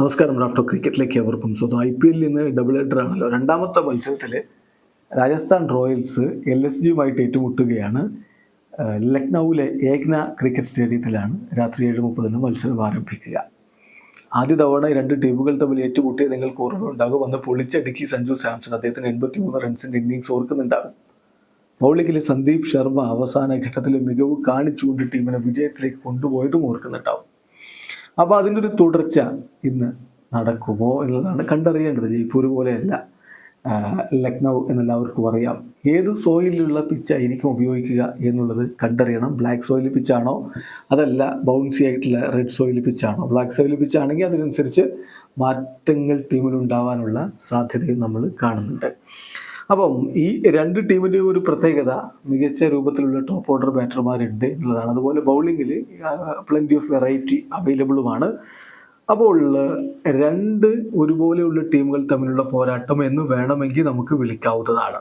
നമസ്കാരം. റാഫ്റ്റോ ക്രിക്കറ്റിലേക്ക് അവർക്കും സ്വന്തം ഐ പി എല്ലിൽ നിന്ന് ഡബിൾ ഹെഡർ ആണല്ലോ. രണ്ടാമത്തെ മത്സരത്തിൽ രാജസ്ഥാൻ റോയൽസ് എൽ എസ് ജിയുമായിട്ട് ഏറ്റുമുട്ടുകയാണ്. ലക്നൌവിലെ ഏക്ന ക്രിക്കറ്റ് സ്റ്റേഡിയത്തിലാണ് രാത്രി ഏഴ് മുപ്പതിന് മത്സരം ആരംഭിക്കുക. ആദ്യ തവണ രണ്ട് ടീമുകൾ തമ്മിൽ ഏറ്റുമുട്ടിയ നിങ്ങൾക്ക് ഓർമ്മയുണ്ടാകും അന്ന് പൊളിച്ചടുക്കി സഞ്ജു സാംസൺ അദ്ദേഹത്തിന് എൺപത്തി മൂന്ന് റൺസിന്റെ ഇന്നിങ്സ് ഓർക്കുന്നുണ്ടാകും. ബൗളിങ്ങിലെ സന്ദീപ് ശർമ്മ അവസാന ഘട്ടത്തിൽ മികവ് കാണിച്ചുകൊണ്ട് ടീമിനെ വിജയത്തിലേക്ക് കൊണ്ടുപോയതും ഓർക്കുന്നുണ്ടാവും. അപ്പോൾ അതിന്റെ ഒരു തുടർച്ച ഇന്ന് നടക്കുമോ എന്നുള്ളതാണ് കണ്ടറിയേണ്ടത്. ജയ്പൂർ പോലെയല്ല ലക്നൗ എന്നെല്ലാവർക്കും അറിയാം. ഏത് സോയിലുള്ള പിച്ചായിരിക്കും ഉപയോഗിക്കുക എന്നുള്ളത് കണ്ടറിയണം. ബ്ലാക്ക് സോയിൽ പിച്ചാണോ? അതല്ല ബൗൺസി ആയിട്ടുള്ള റെഡ് സോയിൽ പിച്ചാണോ? ബ്ലാക്ക് സോയിൽ പിച്ചാണെങ്കിൽ അതിനനുസരിച്ച് മാറ്റങ്ങൾ ടീമിലുണ്ടാവാനുള്ള സാധ്യതയും നമ്മൾ കാണുന്നുണ്ട്. അപ്പം ഈ രണ്ട് ടീമിന്റെ ഒരു പ്രത്യേകത മികച്ച രൂപത്തിലുള്ള ടോപ്പ് ഓർഡർ ബാറ്റർമാരുണ്ട് എന്നുള്ളതാണ് അതുപോലെ ബൗളിങ്ങിൽ പ്ലന്റി ഓഫ് വെറൈറ്റി അവൈലബിളുമാണ് അപ്പോൾ രണ്ട് ഒരുപോലെയുള്ള ടീമുകൾ തമ്മിലുള്ള പോരാട്ടം എന്ന് വേണമെങ്കിൽ നമുക്ക് വിളിക്കാവുന്നതാണ്.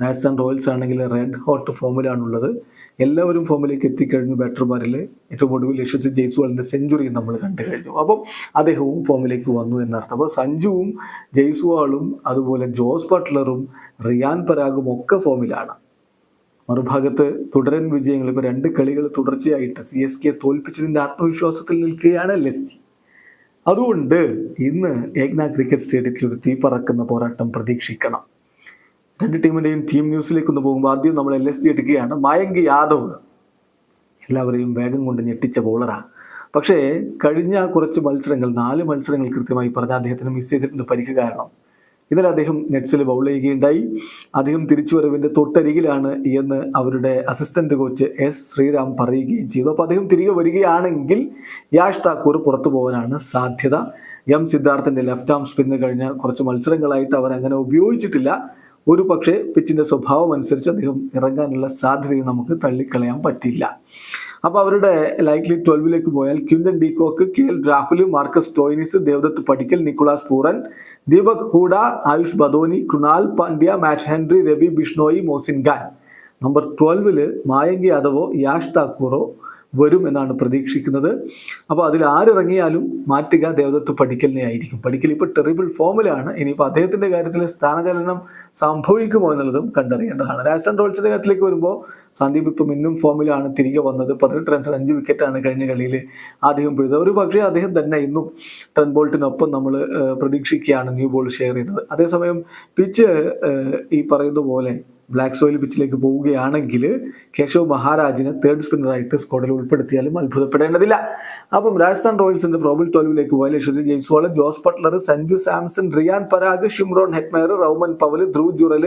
രാജസ്ഥാൻ റോയൽസ് ആണെങ്കിൽ റെഡ് ഹോട്ട് ഫോമിലാണുള്ളത് എല്ലാവരും ഫോമിലേക്ക് എത്തിക്കഴിഞ്ഞു ബാറ്റർമാരിൽ ഏറ്റവും ഒടുവിൽ യശസ്വി ജയ്സ്വാളിന്റെ സെഞ്ചുറി നമ്മൾ കണ്ടു കഴിഞ്ഞു. അപ്പം അദ്ദേഹവും ഫോമിലേക്ക് വന്നു എന്നർത്ഥം. അപ്പോൾ സഞ്ജുവും ജയ്സ്വാളും അതുപോലെ ജോസ് ബട്ട്ലറും റിയാൻ പരാഗും ഒക്കെ ഫോമിലാണ്. മറുഭാഗത്ത് തുടരൻ വിജയങ്ങൾ. ഇപ്പോൾ രണ്ട് കളികൾ തുടർച്ചയായിട്ട് സി എസ് കെ തോൽപ്പിച്ചതിന്റെ ആത്മവിശ്വാസത്തിൽ നിൽക്കുകയാണ് ലെസ്സി അതുകൊണ്ട് ഇന്ന് ഏക്ന ക്രിക്കറ്റ് സ്റ്റേഡിയത്തിൽ ഒരു തീ പറക്കുന്ന പോരാട്ടം പ്രതീക്ഷിക്കണം. രണ്ട് ടീമിന്റെയും ടീം ന്യൂസിലേക്ക് ഒന്ന് പോകുമ്പോൾ ആദ്യം നമ്മൾ എൽ എസ് ജി എടുക്കുകയാണ്. മയങ്ക് യാദവ് എല്ലാവരെയും വേഗം കൊണ്ട് ഞെട്ടിച്ച ബോളറാണ് പക്ഷേ കഴിഞ്ഞ കുറച്ച് മത്സരങ്ങൾ നാല് മത്സരങ്ങൾ കൃത്യമായി പറഞ്ഞ അദ്ദേഹത്തിന് മിസ് ചെയ്തിട്ടുണ്ട് പരിക്ക് കാരണം. ഇന്നലെ അദ്ദേഹം നെറ്റ്സിൽ ബൗൾ ചെയ്യുകയുണ്ടായി. അദ്ദേഹം തിരിച്ചുവരവിന്റെ തൊട്ടരികിലാണ് എന്ന് അവരുടെ അസിസ്റ്റന്റ് കോച്ച് എസ് ശ്രീറാം പറയുകയും ചെയ്തു. അപ്പോൾ അദ്ദേഹം തിരികെ വരികയാണെങ്കിൽ യാഷ് താക്കൂർ പുറത്തു പോകാനാണ് സാധ്യത. എം സിദ്ധാർത്ഥിന്റെ ലെഫ്റ്റ് ആം സ്പിന്ന് കഴിഞ്ഞ കുറച്ച് മത്സരങ്ങളായിട്ട് അവർ അങ്ങനെ ഉപയോഗിച്ചിട്ടില്ല. ഒരു പക്ഷേ പിച്ചിന്റെ സ്വഭാവം അനുസരിച്ച് അദ്ദേഹം ഇറങ്ങാനുള്ള സാധ്യതയും നമുക്ക് തള്ളിക്കളയാൻ പറ്റില്ല. അപ്പോൾ അവരുടെ ലൈക്ലി ട്വൽവിലേക്ക് പോയാൽ Quinton de Kock K L Rahul Marcus Stoinis Devdutt Padikkal Nicholas Pooran Deepak Hooda Ayush Badoni Krunal Pandya Matt Henry Ravi Bishnoi Mohsin Khan. Number ട്വൽവിൽ മായങ്കി യാദവോ യാഷ് താക്കൂറോ വരും എന്നാണ് പ്രതീക്ഷിക്കുന്നത്. അപ്പോൾ അതിൽ ആരിറങ്ങിയാലും മാറ്റുക ദേവദത്ത് പഠിക്കലിനെ ആയിരിക്കും. പഠിക്കൽ ഇപ്പോൾ ടെറിബിൾ ഫോമിലാണ് ഇനിയിപ്പോൾ അദ്ദേഹത്തിന്റെ കാര്യത്തിൽ സ്ഥാനചലനം സംഭവിക്കുമോ എന്നുള്ളതും കണ്ടറിയേണ്ടതാണ്. രാജസ്ഥാൻ റോയൽസിന്റെ കാര്യത്തിലേക്ക് വരുമ്പോൾ സന്ദീപ് ഇപ്പം മിന്നും ഫോമിലാണ് തിരികെ വന്നത്. പതിനെട്ട് റൺസിൽ അഞ്ച് വിക്കറ്റാണ് കഴിഞ്ഞ കളിയിൽ അദ്ദേഹം പിഴുതത് ഒരു പക്ഷേ അദ്ദേഹം തന്നെ ഇന്നും ടെൻ ബോൾട്ടിനൊപ്പം നമ്മൾ പ്രതീക്ഷിക്കുകയാണ് ന്യൂ ബോൾ ഷെയർ ചെയ്യുന്നത് അതേസമയം പിച്ച് ഈ പറയുന്ന പോലെ ബ്ലാക്ക് സോയിൽ പിച്ചിലേക്ക് പോവുകയാണെങ്കിൽ കേശവ് മഹാരാജിനെ തേർഡ് സ്പിന്നറായിട്ട് സ്ക്വാഡിൽ ഉൾപ്പെടുത്തിയാലും അത്ഭുതപ്പെടേണ്ടതില്ല. അപ്പം രാജസ്ഥാൻ റോയൽസിന്റെ പ്രോബിൾ ട്വൽവിലേക്ക് പോയാൽ Yashasvi Jaiswal Jos Buttler Sanju Samson Riyan Parag Shimron Hetmyer Rovman Powell Dhruv Jurel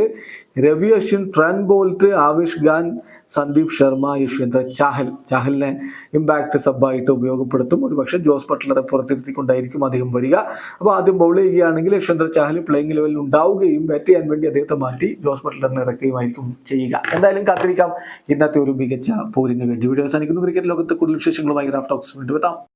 Ravi Ashwin Trent Boult Avesh Khan Sandeep Sharma Yashwant Chahal. ചാഹലിനെ impact സബായിട്ട് ഉപയോഗപ്പെടുത്തും. ഒരു പക്ഷേ ജോസ് ബട്ട്ലറെ പുറത്തിരുത്തിക്കൊണ്ടായിരിക്കും അദ്ദേഹം വരിക. അപ്പോൾ ആദ്യം ബൗൾ ചെയ്യുകയാണെങ്കിൽ യശ്വന്ത് ചാഹൽ പ്ലേയിങ് ലെവലിൽ ഉണ്ടാവുകയും ബാറ്റ് ചെയ്യാൻ വേണ്ടി അദ്ദേഹത്തെ മാറ്റി ജോസ് ബട്ട്ലറിനെ ഇറക്കുകയുമായിരിക്കും ചെയ്യുക. എന്തായാലും കാത്തിരിക്കാം. ഇന്നത്തെ ഒരു മികച്ച പോരിന് വേണ്ടി. വീഡിയോ അവസാനിക്കുന്നു. ക്രിക്കറ്റ് ലോകത്ത് കൂടുതൽ വിശേഷങ്ങളുമായി ഗ്രാഫ് ടോക്സ് വീണ്ടും എത്താം.